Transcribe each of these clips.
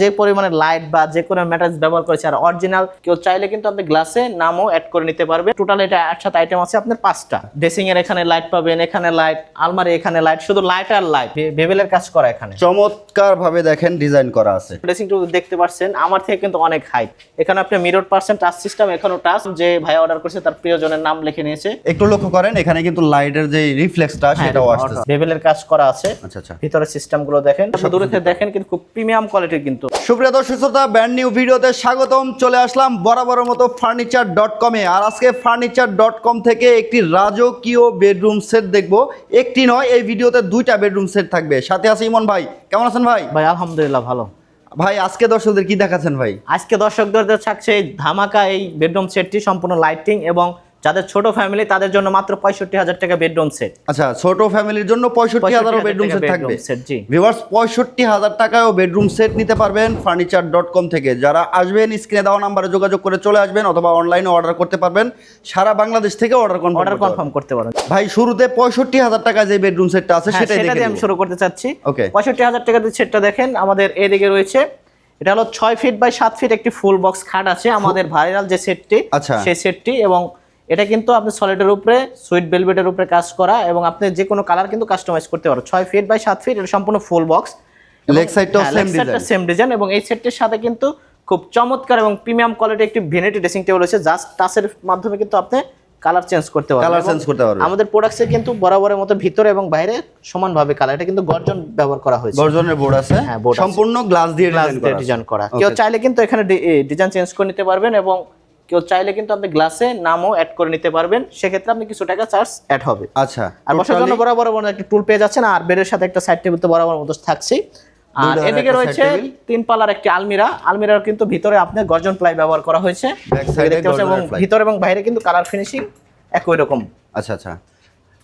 যে পরিমাণে লাইট বা যে কোনো ম্যাটার্স ব্যবহার করেছে আর অরিজিনাল কেউ চাইলে কিন্তু আপনি গ্লাসে নামও অ্যাড করে নিতে পারবে। টোটাল এটা একসাথে আইটেম আছে আপনার পাঁচটা। ড্রেসিং এর এখানে লাইট পাবেন এখানে লাইট আলমারি এখানে লাইট শুধু লাইট আর লাইট ভেবেলের কাজ করা এখানে। চমৎকার ভাবে দেখেন ডিজাইন করা আছে। ড্রেসিং টেবিল দেখতে পাচ্ছেন আমার থেকে কিন্তু অনেক হাইট এখানে আপনি মিরর পার্সেন্ট টাচ সিস্টেম এখনও টাচ যে ভাই অর্ডার করেছে তার প্রিয়জনের নাম লিখে নিয়েছে। একটু লক্ষ্য করেন এখানে কিন্তু লাইটের যে রিফ্লেক্সটা হ্যাঁ, সেটাও আসতেছে। ভেবেলের কাজ করা আছে। আচ্ছা আচ্ছা। ভিতরের সিস্টেমগুলো দেখেন। দূরে থেকে দেখেন। কিন্তু খুব প্রিমিয়াম কোয়ালিটির কিন্তু সুপ্রিয় দর্শক শ্রোতা ব্র্যান্ড নিউ ভিডিওতে স্বাগতম। চলে আসলাম বরাবরের মতো ফার্নিচার ডট কমে আর আজকে ফার্নিচার ডট কম থেকে একটি রাজকীয় বেডরুম সেট দেখব। একটি নয় এই ভিডিওতে দুইটা বেডরুম সেট থাকবে। সাথে আছে ইমন ভাই। কেমন আছেন ভাই? ভাই আলহামদুলিল্লাহ ভালো। ভাই আজকে দর্শকদের কি দেখাচ্ছেন ভাই? আজকে দর্শকদের থাকছে ধামাকা এই বেডরুম সেটটি সম্পূর্ণ লাইটিং এবং যাদের ছোট ফ্যামিলি তাদের জন্য মাত্র পঁয়ষট্টি হাজার টাকা বেডরুম সেট আচ্ছা ছোট ফ্যামিলির জন্য পঁয়ষট্টি হাজারও 65,000 বেডরুম সেট থাকবে। ভিউয়ার্স পঁয়ষট্টি হাজার টাকায়ও বেডরুম সেট নিতে পারবেন ফার্নিচার ডট কম থেকে। যারা আসবেন স্ক্রিনে দেওয়া নাম্বারে যোগাযোগ করে চলে আসবেন অথবা অনলাইনে অর্ডার করতে পারবেন। সারা বাংলাদেশ থেকে অর্ডার কনফার্ম অর্ডার কনফার্ম করতে পারেন ভাই শুরুতে পঁয়ষট্টি হাজার টাকা যে বেডরুম সেটটা আছে হ্যাঁ, সেটাই সেটা দেখে আমি শুরু করতে চাচ্ছি। ওকে পঁয়ষট্টি হাজার টাকা দিয়ে সেটটা দেখেন আমাদের এদিকে রয়েছে। এটা হলো ছয় ফিট বাই সাত ফিট একটি ফুল বক্স খাট আছে। আমাদের ভাইরাল যে সেটটি আচ্ছা। সেই সেটটি এবং এটা কিন্তু আপনি সলিডের উপরে সুইট বেলভেটের উপরে কাজ করা এবং আপনি যে কোনো কালার কিন্তু কাস্টমাইজ করতে পারো। ছয় ফিট বাই সাত ফিট এটা সম্পূর্ণ ফুল বক্স টাও same সেম ডিজাইন এবং এই সেটটির সাথে কিন্তু খুব চমৎকার এবং প্রিমিয়াম কোয়ালিটি একটি ভেনিটি ড্রেসিং টেবিল রয়েছে। জাস্ট টাচের মাধ্যমে কিন্তু আপনি কালার চেঞ্জ করতে পারবেন। কালার চেঞ্জ করতে পারবেন। আমাদের প্রোডাক্টসে কিন্তু বরাবরের মতো ভিতরে এবং বাইরে সমানভাবে কালার এটা কিন্তু গর্জন ব্যবহার করা হয়েছে। গর্জনের বোর্ড আছে। হ্যাঁ, সম্পূর্ণ গ্লাস দিয়ে ডিজাইন করা ডিজাইন. কেউ চাইলে কিন্তু এখানে ডিজাইন চেঞ্জ করে নিতে পারবেন এবং কেউ চাইলে কিন্তু আপনি গ্লাসে নামও অ্যাড করে নিতে পারবেন। সেক্ষেত্রে আপনি কিছু টাকা চার্জ অ্যাড হবে। আচ্ছা আর বসার জন্য বরাবর বড় একটা টুল পেয়ে যাচ্ছেন আর বেডের সাথে একটা সাইড টেবিল তো বরাবর মতো থাকছে। আর এদিকে রয়েছে। তিন পালার একটি আলমিরা। আলমিরার কিন্তু ভিতরে আপনার গর্জন প্লাই ব্যবহার করা হয়েছে। দেখতে পাচ্ছেন এবং ভিতর ভিতরে এবং বাইরে কিন্তু কালার ফিনিশিং একই রকম। আচ্ছা আচ্ছা।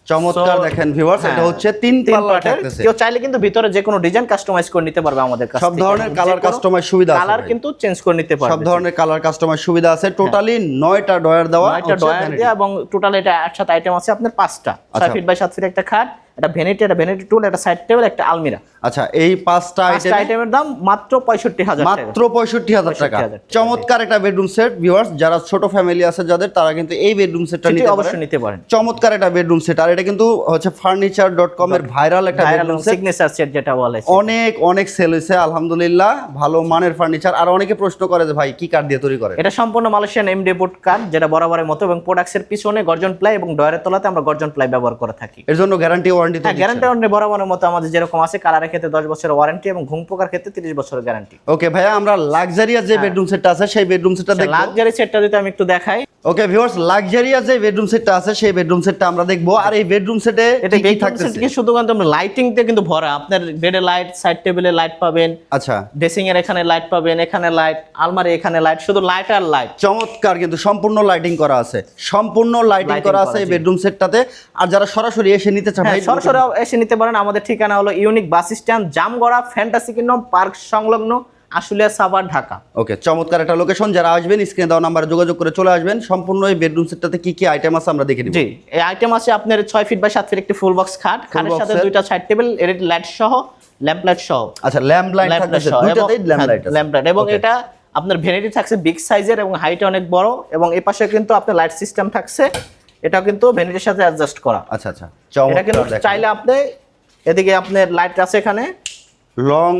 চমৎকার দেখেন ভিউয়ার্স এটা হ্যাঁ, হচ্ছে তিন পাল্লা থাকতেছে কেউ চাইলে কিন্তু ভিতরে যে কোনো ডিজাইন কাস্টমাইজ করে নিতে পারবে আমাদের কাছে সব ধরনের কালার কাস্টমাইজ সুবিধা আছে কালার কিন্তু চেঞ্জ করে নিতে পারবে। সব ধরনের কালার কাস্টমার সুবিধা আছে। টোটালি নয়টা ডয়ার দেওয়া নয়টা হচ্ছে ডয়ার দেওয়া এবং টোটাল এটা একসাথে আইটেম আছে আপনার পাঁচটা। ছয় আচ্ছা। ফিট বাই সাত ফিট একটা খাট। একটা ভ্যানিটি একটা ভ্যানিটি টুল একটা সাইড টেবিল একটা আলমিরা। আচ্ছা এই পাঁচটা পাঁচটা আইটেম আইটেমের দাম মাত্র পঁয়ষট্টি হাজার মাত্র পঁয়ষট্টি হাজার টাকা। 65,000 টাকা। চমৎকার একটা বেডরুম সেট ভিউয়ার্স যারা ছোট ফ্যামিলি আছে যাদের তারা কিন্তু এই বেডরুম সেটটা সেটি নিতে অবশ্যই নিতে পারেন। চমৎকার একটা বেডরুম সেট আর এটা কিন্তু হচ্ছে ফার্নিচার ডট কম এর ভাইরাল একটা বেডরুম সেট সিগনেচার সেট যেটা বলে অনেক অনেক সেল হয়েছে আলহামদুলিল্লাহ। ভালো মানের ফার্নিচার আর অনেকে প্রশ্ন করে যে ভাই কি কাঠ দিয়ে তৈরি করে এটা সম্পূর্ণ মালয়েশিয়ান এমডি বুট কার্ড যেটা বরাবরের মতো এবং প্রোডাক্টসের পিছনে গর্জন প্লাই এবং ডয়ারের তলাতে আমরা গর্জন প্লাই ব্যবহার করে থাকি। এর জন্য গ্যারান্টি ওয়ারেন্টি হ্যাঁ গ্যারান্টি ওয়ারেন্টি বরাবরের মতো আমাদের যেরকম আছে কালারের ক্ষেত্রে দশ বছরের ওয়ারেন্টি এবং ঘুম পোকার ক্ষেত্রে তিরিশ বছরের গ্যারান্টি ওকে ভাইয়া আমরা লাক্সারিয়াস যে বেডরুম সেটটা আছে সেই বেডরুম সেটটা দেখব। লাক্সারি সেটটা যদি আমি একটু দেখাই। ওকে ভিউয়ার্স লাক্সারিয়াস যে বেডরুম সেটটা আছে সেই বেডরুম সেটটা আমরা দেখব। আর এই বেডরুম সেটে এটা কি থাকতেছে? কি? শুধুমাত্র লাইটিং দিয়ে কিন্তু ভরা। আপনার বেডে লাইট সাইড টেবিলে লাইট পাবেন। আচ্ছা। ড্রেসিং এর এখানে লাইট পাবেন এখানে লাইট আলমারি এখানে লাইট শুধু লাইট আর লাইট চমৎকার কিন্তু সম্পূর্ণ লাইটিং করা আছে। সম্পূর্ণ লাইটিং করা আছে এই। বেডরুম সেটটাতে আর যারা সরাসরি এসে নিতে চান হ্যাঁ ভাই সরাসরি এসে নিতে পারেন। আমাদের ঠিকানা হলো unique bus stand Jamgora fantasy kingdom park সংলগ্ন আশুলিয়া সাভার ঢাকা। ওকে চমৎকার একটা লোকেশন যারা আসবেন স্ক্রিনে দেওয়া নাম্বারে যোগাযোগ করে চলে আসবেন। সম্পূর্ণ এই বেডরুম সেটটাতে কি কি আইটেম আছে আমরা দেখে নিব। জি এই আইটেম আছে আপনার ছয় ফিট বাই সাত ফিট একটি ফুল বক্স খাট। খাটের সাথে দুইটা সাইড টেবিল এলইডি লাইট সহ ল্যাম্প লাইট সহ। আচ্ছা ল্যাম্প লাইট লাইট দুইটাতেই ল্যাম্প লাইট ল্যাম্প লাইট এবং এটা আপনার ভ্যানিটি থাকছে বিগ সাইজের এবং হাইট অনেক বড়। এবং এই পাশে কিন্তু আপনার লাইট সিস্টেম থাকছে। এটাও কিন্তু ভ্যানিটির সাথে অ্যাডজাস্ট করা। আচ্ছা আচ্ছা। এটা কিন্তু চাইলে আপনি এদিকে আপনার লাইট আছে এখানে। লং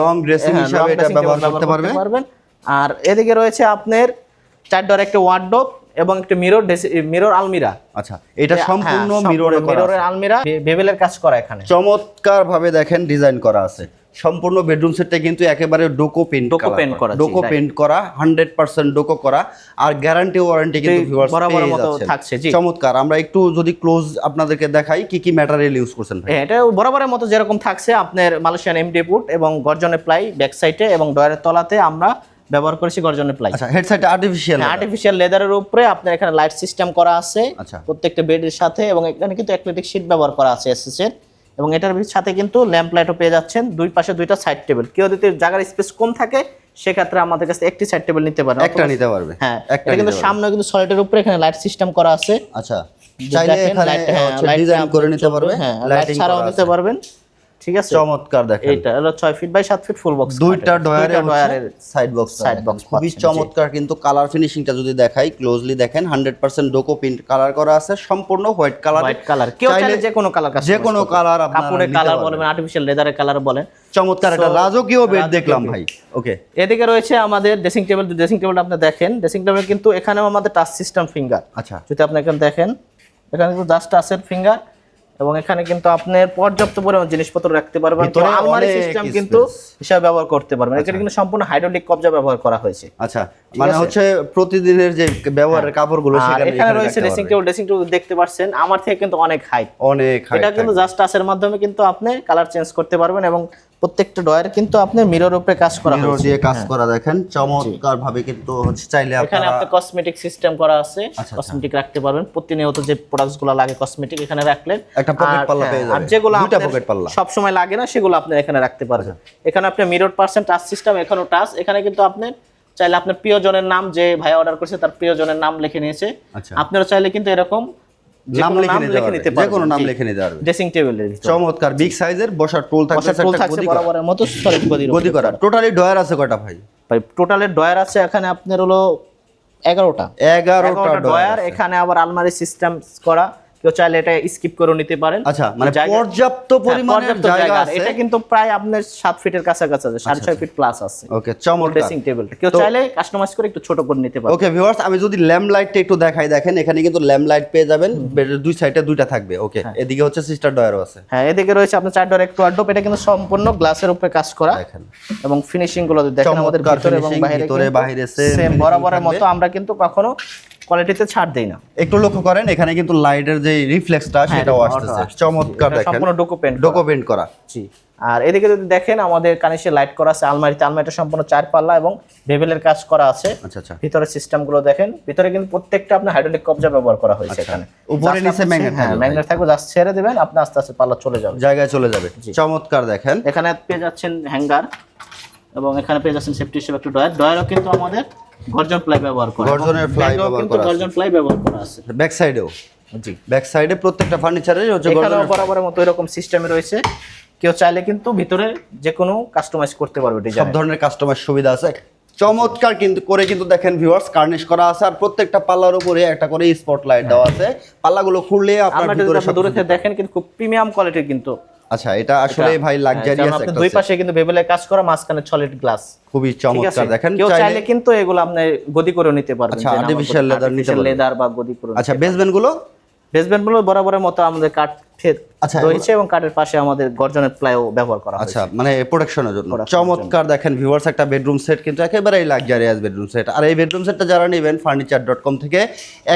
লং ড্রেসিং হ্যাঁ, হিসাবে এটা ব্যবহার করতে পারবে পারবেন। আর এদিকে রয়েছে আপনার চার ডোর একটা ওয়ার্ডরোব এবং একটা মিরর মিরর আলমিরা আচ্ছা এটা সম্পূর্ণ মিররে মিররের আলমিরা বেবেলের কাজ করা এখানে। চমৎকার ভাবে দেখেন ডিজাইন করা আছে। সম্পূর্ণ বেডরুম সেটটা কিন্তু একেবারে ডোকো পেন্ট Doco paint করা, ডোকো পেন্ট করা হান্ড্রেড পার্সেন্ট ডোকো করা আর গ্যারান্টি ওয়ারেন্টি কিন্তু বরাবরের মতো থাকছে, জি। চমৎকার আমরা একটু যদি ক্লোজ আপনাদেরকে দেখাই কি কি ম্যাটেরিয়াল ইউজ করছেন ভাই? হ্যাঁ, এটা বরাবরের মতো যেরকম থাকছে আপনার মালয়েশিয়ান এমডি বুট এবং গর্জনের প্লাই ব্যাক সাইডে এবং ডয়ারের তলাতে আমরা ব্যবহার করেছি গর্জনের প্লাই আচ্ছা হেডসেট আর্টিফিশিয়াল আর্টিফিশিয়াল লেদারের উপরে আপনার এখানে লাইট সিস্টেম করা আছে আচ্ছা। প্রত্যেকটা বেডের সাথে এবং এখানে কিন্তু অ্যাক্রিলিক শীট ব্যবহার করা আছে এসএস এর এবং এটার সাথে কিন্তু ল্যাম্প লাইটও পেয়ে যাচ্ছেন। দুই পাশে দুইটা সাইড টেবিল কেউ যদি জায়গার স্পেস কম থাকে সেক্ষেত্রে আমাদের কাছে একটি সাইড টেবিল নিতে পারবে। একটা নিতে পারবে। হ্যাঁ এটা কিন্তু সামনে কিন্তু সলিডের উপরে এখানে লাইট সিস্টেম করা আছে। আচ্ছা। চাইলে এখানে লাইট হ্যাঁ, ডিজাইন করে নিতে পারবে। হ্যাঁ লাইটিং ছাড়াও নিতে পারবেন। ঠিক আছে? চমৎকার দেখেন। এইটা হলো ছয় ফিট বাই সাত ফিট ফুল বক্স দুইটা ডয়ারে ডয়ারের সাইড বক্স side box খুবই চমৎকার কিন্তু কালার ফিনিশিংটা যদি দেখাই ক্লোজলি দেখেন hundred percent duco print colour করা আছে সম্পূর্ণ হোয়াইট কালার হোয়াইট কালার কেউ চাইলে যে কোনো কালার যে কোনো কালার আপনারা কাপড়ের কালার বলেন আর্টিফিশিয়াল লেদারের কালার বলেন। চমৎকার একটা রাজকীয় বেড দেখলাম ভাই। ওকে এদিকে রয়েছে আমাদের ড্রেসিং টেবিল ড্রেসিং টেবিলটা আপনি দেখেন। ড্রেসিং টেবিল কিন্তু এখানেও আমাদের টাচ সিস্টেম ফিঙ্গার আচ্ছা। যদি আপনি এখানে দেখেন এখানে কিন্তু জাস্ট টাচের ফিঙ্গার এবং এখানে কিন্তু আপনার পর্যাপ্ত পরিমাণ জিনিসপত্র রাখতে পারবেন। তো আলমারি সিস্টেম কিন্তু হিসাবে ব্যবহার করতে পারবেন। এখানে কিন্তু সম্পূর্ণ হাইড্রোলিক কবজা ব্যবহার করা হয়েছে। আচ্ছা মানে হচ্ছে প্রতিদিনের যে ব্যবহারের কাপড়গুলো সেখানে এখানে রয়েছে ড্রেসিং। টেবিল ড্রেসিং টেবিল দেখতে পাচ্ছেন আমার থেকে কিন্তু অনেক হাই অনেক হাই এটা কিন্তু জাস্ট টাচের মাধ্যমে কিন্তু আপনি কালার চেঞ্জ করতে পারবেন এবং প্রত্যেকটা ডয়ার কিন্তু আপনি মিরর উপরে কাজ করা মিরর দিয়ে কাজ করা দেখেন। চমৎকার ভাবে কিন্তু হচ্ছে চাইলে এখানে আপনারা আপনি কসমেটিক সিস্টেম করা আছে। আচ্ছা। কসমেটিক রাখতে পারবেন। প্রতিনিয়ত যে প্রোডাক্টসগুলো লাগে কসমেটিক এখানে রাখলেন একটা আর- পাল্লা হ্যাঁ, পেয়ে আর যেগুলো আপনার pocket পাল্লা। সব সময় লাগে না সেগুলো আপনি এখানে রাখতে পারবেন। এখানে আপনি মিরর পার্সেন্ট টাচ সিস্টেম এখানেও টাচ এখানে কিন্তু আপনি চাইলে আপনার প্রিয়জনের নাম যে ভাই অর্ডার করেছে তার প্রিয়জনের নাম লিখে নিয়েছে। আচ্ছা। আপনারা চাইলে কিন্তু এরকম নাম লিখে নিতে পারবে। যে কোনো নাম লিখে নিতে পারবে। ড্রেসিং টেবিলের চমৎকার। বিগ সাইজের বসার টুল থাকবে বসার টুল। বরাবরের মতো সলিড গদি গদি করা। টোটালি ডয়ার আছে কয়টা ভাই? ভাই টোটালের ডয়ার আছে এখানে আপনার হলো এগারোটা। এগারোটা ডয়ার এখানে আবার আলমারি সিস্টেম করা। কেউ চাইলে এটা স্কিপ করে নিতে পারেন। আচ্ছা মানে পর্যাপ্ত হ্যাঁ, জায়গা জায়গা। আছে। এটা কিন্তু প্রায় আপনার সাত ফিটের কাছাকাছি আছে সাড়ে ছয় ফিট প্লাস আছে। ওকে চমৎকার। ড্রেসিং টেবিল কেউ চাইলে কাস্টমাইজ করে একটু ছোট করে নিতে পারে ওকে ভিউয়ার্স আমি যদি ল্যাম্প লাইটটা একটু দেখাই দেখেন এখানে কিন্তু ল্যাম্প লাইট পেয়ে যাবেন। বেডের দুই সাইডে দুইটা থাকবে। ওকে এদিকে হচ্ছে সিস্টার ডয়ারও আছে। হ্যাঁ এদিকে রয়েছে আপনার চার ডোর একটু আড্ডপ এটা কিন্তু সম্পূর্ণ গ্লাসের উপরে কাজ করা। দেখেন। এবং ফিনিশিংগুলো দেখেন আমাদের ভিতরে এবং বাইরে ভিতরে বাইরে সেম বরাবরের মতো আমরা কিন্তু কখনো কোয়ালিটিতে ছাড় দেই না। একটু লক্ষ্য করেন এখানে কিন্তু লাইটের যে রিফ্লেক্সটা সেটাও আসতেছে। আসছে। চমৎকার দেখেন। সম্পূর্ণ ডকুমেন্ট ডকুমেন্ট করা। জি। আর এদিকে যদি দেখেন আমাদের কানিশে লাইট করা আছে আলমারিতে আলমারিটা সম্পূর্ণ চার পাল্লা এবং বেবেলের কাজ করা আছে। আচ্ছা আচ্ছা। ভিতরে সিস্টেমগুলো দেখেন। ভিতরে কিন্তু প্রত্যেকটা আপনার হাইড্রোলিক কবজা ব্যবহার করা হয়েছে এখানে। আচ্ছা। উপরে নিচে magnet হ্যাঁ ম্যাগনেট থাকবে জাস্ট ছেড়ে দিবেন আপনি আস্তে আস্তে পাল্লা চলে যাবে। জায়গায় চলে যাবে। চমৎকার দেখেন। এখানে পেয়ে যাচ্ছেন হ্যাঙ্গার এবং এখানে পেয়ে যাচ্ছেন সেফটি হিসেবে একটু ডয়ার ডয়ারও কিন্তু আমাদের গর্জন প্লাই ব্যবহার করা। গর্জনের ply ব্যবহার করা। গর্জন প্লাই ব্যবহার করা আছে। ব্যাক সাইডেও। জি। ব্যাক সাইডে প্রত্যেকটা ফার্নিচারে হচ্ছে গর্জনের বরাবরের মতো এরকম সিস্টেমে রয়েছে। কেউ চাইলে কিন্তু ভিতরে যে কোনো কাস্টমাইজ করতে পারবে সব ডিজাইন ধরনের কাস্টমার সুবিধা আছে। চমৎকার কিন্তু করে কিন্তু দেখেন ভিউয়ার্স কার্নিশ করা আছে আর প্রত্যেকটা পাল্লার উপরে একটা করে স্পট লাইট দেওয়া আছে। পাল্লাগুলো খুললে আপনার ভিতরে সব দেখেন কিন্তু খুব প্রিমিয়াম কোয়ালিটির কিন্তু আচ্ছা এটা আসলে ভাই হ্যাঁ, লাক্সারিয়াস আপনি একটা দুই পাশে কিন্তু বেবেলের কাজ করা মাঝখানে সলিড গ্লাস খুবই চমৎকার। দেখেন কেউ চাইলে- চাইলে কিন্তু এগুলো আপনি গদি করে নিতে পারবেন আচ্ছা, আর্টিফিশিয়াল লেদার নিতে পারবেন। লেদার বা গদি করে আচ্ছা বেসমেন্টগুলো? বেসমেন্টগুলো বরাবরের মতো আমাদের কাঠ আচ্ছা, রয়েছে এবং কাঠের পাশে আমাদের গর্জনের প্লাইও ব্যবহার করা আচ্ছা মানে প্রোটেকশনের জন্য। চমৎকার দেখেন ভিউয়ার্স একটা বেডরুম সেট কিন্তু একেবারেই লাক্সারিয়াস বেডরুম সেট আর এই বেডরুম সেটটা যারা নেবেন ফার্নিচার ডট কম থেকে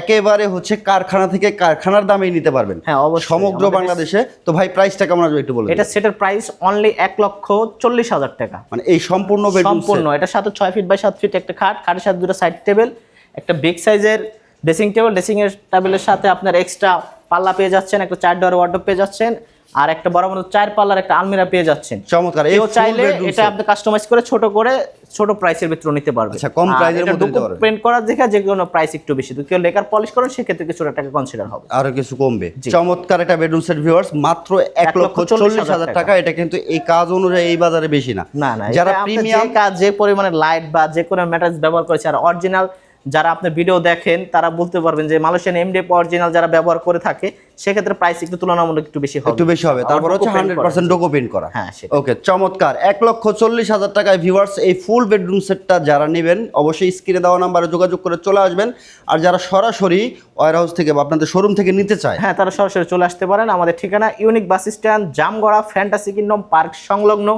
একেবারে হচ্ছে কারখানা থেকে কারখানার দামেই নিতে পারবেন। হ্যাঁ অবশ্যই। সমগ্র বাংলাদেশে। তো ভাই প্রাইসটা কেমন আসবে একটু বলুন এটা সেটের প্রাইস অনলি এক লক্ষ চল্লিশ হাজার টাকা। মানে এই সম্পূর্ণ বেডরুম সম্পূর্ণ এটা সাথে ছয় ফিট বাই সাত ফিট একটা খাট খাটের সাথে দুটো সাইড টেবিল একটা বিগ সাইজের ড্রেসিং টেবিল ড্রেসিং এর টেবিলের সাথে আপনার এক্সট্রা পাল্লা পেয়ে যাচ্ছেন একটা চার ডোর ওয়ার্ডরোব পেয়ে যাচ্ছেন আর একটা বড় বড় চার পাল্লার একটা আলমিরা পেয়ে যাচ্ছেন। চমৎকার এই কেউ চাইলে এটা আপনি কাস্টমাইজ করে ছোট করে ছোট প্রাইসের ভিতরে নিতে পারবেন। আচ্ছা, কম এর মধ্যে নিতে পারবেন। প্রিন্ট করা দেখে যে কোনো প্রাইস একটু বেশি। তো কেউ লেকার পলিশ করেন সেক্ষেত্রে কিছুটা টাকা কনসিডার হবে। আরও কিছু কমবে। চমৎকার একটা বেডরুম সেট ভিউয়ার্স মাত্র এক লক্ষ চল্লিশ হাজার টাকা। এটা কিন্তু এই কাজ অনুযায়ী এই বাজারে বেশি না। না না যারা প্রিমিয়াম যে কাজ যে পরিমাণে লাইট বা যে কোনো ম্যাটারিয়ালস ব্যবহার করেছে আর অরিজিনাল যারা আপনি ভিডিও দেখেন তারা বলতে পারবেন যে মালয়েশিয়ান এমডিএফ অরিজিনাল যারা ব্যবহার করে থাকে সেক্ষেত্রে প্রাইস একটু তুলনামূলক একটু বেশি হবে। একটু বেশি হবে। তারপর হচ্ছে হান্ড্রেড পার্সেন্ট ডোকো করা। হ্যাঁ। ওকে চমৎকার। এক লক্ষ চল্লিশ হাজার টাকায় ভিউয়ার্স এই ফুল বেডরুম সেটটা যারা নেবেন অবশ্যই স্ক্রিনে দেওয়া নাম্বারে যোগাযোগ করে চলে আসবেন। আর যারা সরাসরি ওয়ার হাউস থেকে বা আপনাদের শোরুম থেকে নিতে চায় হ্যাঁ তারা সরাসরি চলে আসতে পারেন। আমাদের ঠিকানা unique bus stand Jamgora fantasy kingdom park সংলগ্ন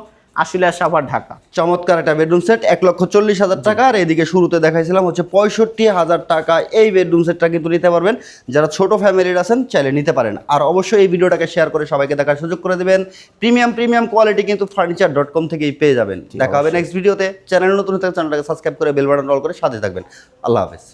আশুলিয়া সাভার ঢাকা। চমৎকার একটা বেডরুম সেট এক লক্ষ চল্লিশ হাজার টাকা। আর এদিকে শুরুতে দেখাইছিলাম হচ্ছে পঁয়ষট্টি হাজার টাকা এই বেডরুম সেটটা কিন্তু নিতে পারবেন। যারা ছোট ফ্যামিলির আছেন চাইলে নিতে পারেন। আর অবশ্যই এই ভিডিওটাকে শেয়ার করে সবাইকে দেখার সুযোগ করে দেবেন। প্রিমিয়াম প্রিমিয়াম কোয়ালিটি কিন্তু ফার্নিচার ডট কম থেকেই পেয়ে যাবেন। দেখা হবে নেক্সট ভিডিওতে চ্যানেল নতুন হতে চ্যানেলটাকে সাবস্ক্রাইব করে বেল বাটন অল করে সাথে থাকবেন। আল্লাহ হাফেজ।